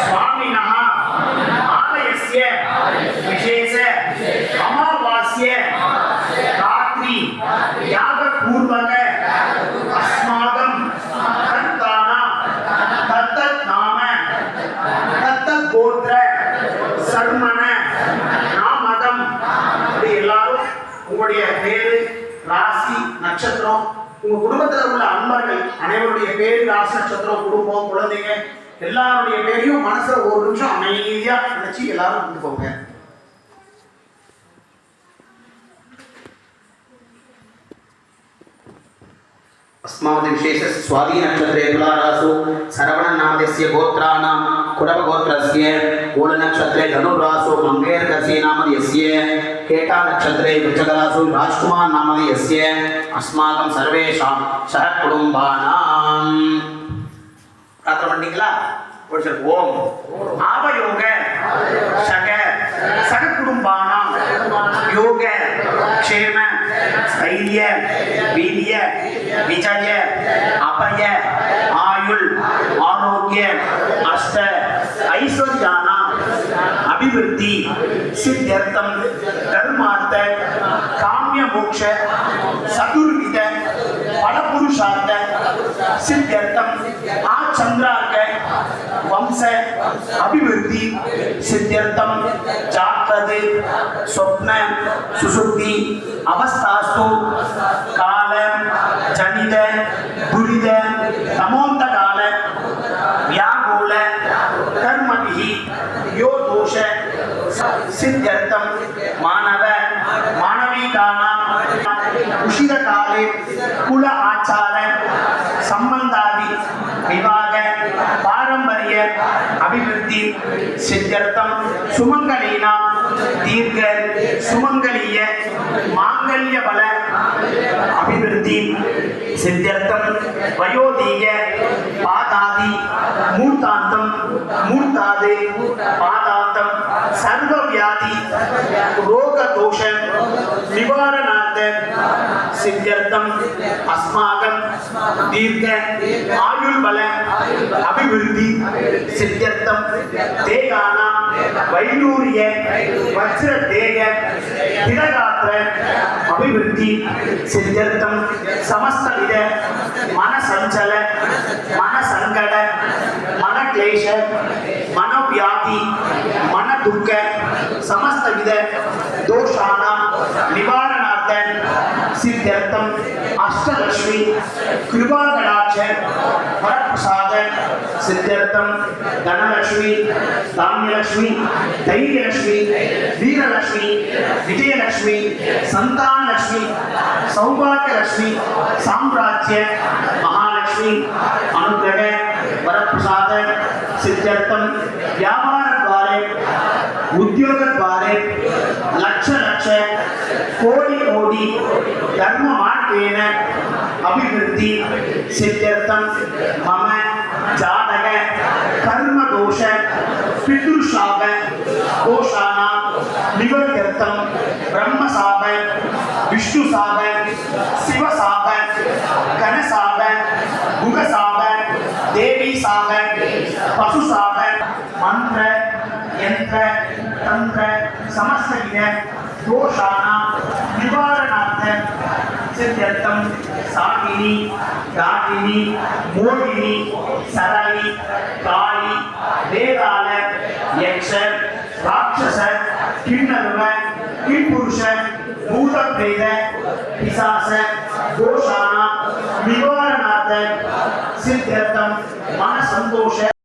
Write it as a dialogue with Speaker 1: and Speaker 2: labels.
Speaker 1: சுவாமினா ஆலயசிய விசேஷ அமாவாசிய ராத்திரி யாக பூர்வக அஸ்மாகம் தத்தானா நாம தத்தத் கோத்திர சர்மண நாமதம். அப்படி எல்லாரும் உங்களுடைய பேரு ராசி நட்சத்திரம் உங்க குடும்பத்தில் உள்ள அன்பர்கள் அனைவருடைய பேரு ராசி நட்சத்திரம் குடும்பம் குழந்தைங்க எல்லாருடைய பேரையும் மனசுல ஒரு நிமிஷம் அமைதியா நினைச்சு எல்லாரும் கொண்டு போங்க अस्मात् विशेष स्वाधीनक्षत्रे तुलारासु सरवणनामस्य गोत्राणां कुरवगोत्रस्य मूलनक्षत्रे धनुरासु मङ्गेर्कस्य नामधेयस्य केटानक्षत्रे वृक्षकरासु राजकुमार नामधेयस्य अस्माकं सर्वेषां सहकुटुम्बानाम् சாத்திரம் பண்ணீங்களா ஒரு சில ஓம். ஆவயோக சக சக குடும்பானாம் யோக க்ஷேம ஸ்தைரிய வீரிய விஜய அபய ஆயுள் ஆரோக்கிய அஷ்ட ஐஸ்வர்யானா. அபிவிருத்தி சித்தியர்த்தம் கர்மார்த்த காமிய மோட்ச சதுர்வித பல புருஷார்த்த சித்தியர்த்தம் ஆச்ச சந்திரார்க்க வம்ச அபிவிருத்தி சித்தியர்த்தம் ஜாத்தது சொப்ன சுசுப்தி அவஸ்தாஸ்து கால ஜனித துரித தமோந்த கால வியாகூல கர்மபிஹி யோ தோஷ சித்தியர்த்தம் மாணவ மாணவிகானாம் உஷித காலே குல ஆச்சார சம்பந்தாதி விவாக பாரம்பரிய செஞ்சர்த்தம். சுமங்கலீனாம் தீர்க்க சுமங்கலிய மாங்கல்ய பல அபிவிருத்தி. சித்தியர்த்தம் வயோதீய பாதாதி மூர்த்தாந்தம் மூர்த்தாது பாதாந்தம் சர்வ வியாதி ரோக தோஷ நிவாரண சித்தியர்த்தம் அஸ்மாகம். தீர்க்க. ஆயுள் பல. அபிவிருத்தி. சித்தியர்த்தம் தேகானா. வைடூரிய. வஜ்ர தேக திடகாத்திர அபிவிருத்தி. சித்தியர்த்தம் சமஸ்தவித. மனசஞ்சல. மனசங்கட. மனக்லேஷ. மனவியாதி. மனதுக்க. சமஸ்தவித. தோஷானாம் நிவாரணார்த்த सिद्ध्यर्थम अष्टलक्ष्मी कृपाकटाक्ष वरप्रसाद सिद्धार्थम धनलक्ष्मी, धान्यलक्ष्मी, धैर्यलक्ष्मी, वीरलक्ष्मी, विजयलक्ष्मी, संतानलक्ष्मी, सौभाग्यलक्ष्मी, साम्राज्य, महालक्ष्मी, अनुग्रह वरप्रसाद द्वारे उद्योग उद्योगद्वारे मार्गेण अभिवृद्धि सिद्ध्यर्थम मम जातक कर्म दोष पितृशाप दोषाणां निवर्त्यर्थम ब्रह्म शाप विष्णु शाप शिव शाप गण शाप गुग शाप देवी शाप पशु शाप मंत्र यंत्र तंत्र समस्त विध निवारणार्थ சிற்றத்தம் சாட்டினி காட்டினி மோகினி சரணி காளி வேதாள யக்ஷர் ராட்சசர் கிண்ணரும கிழ்புருஷன் பூதப்ரேத பிசாச கோஷானா நிவாரணாத சித்தர்த்தம் மன சந்தோஷ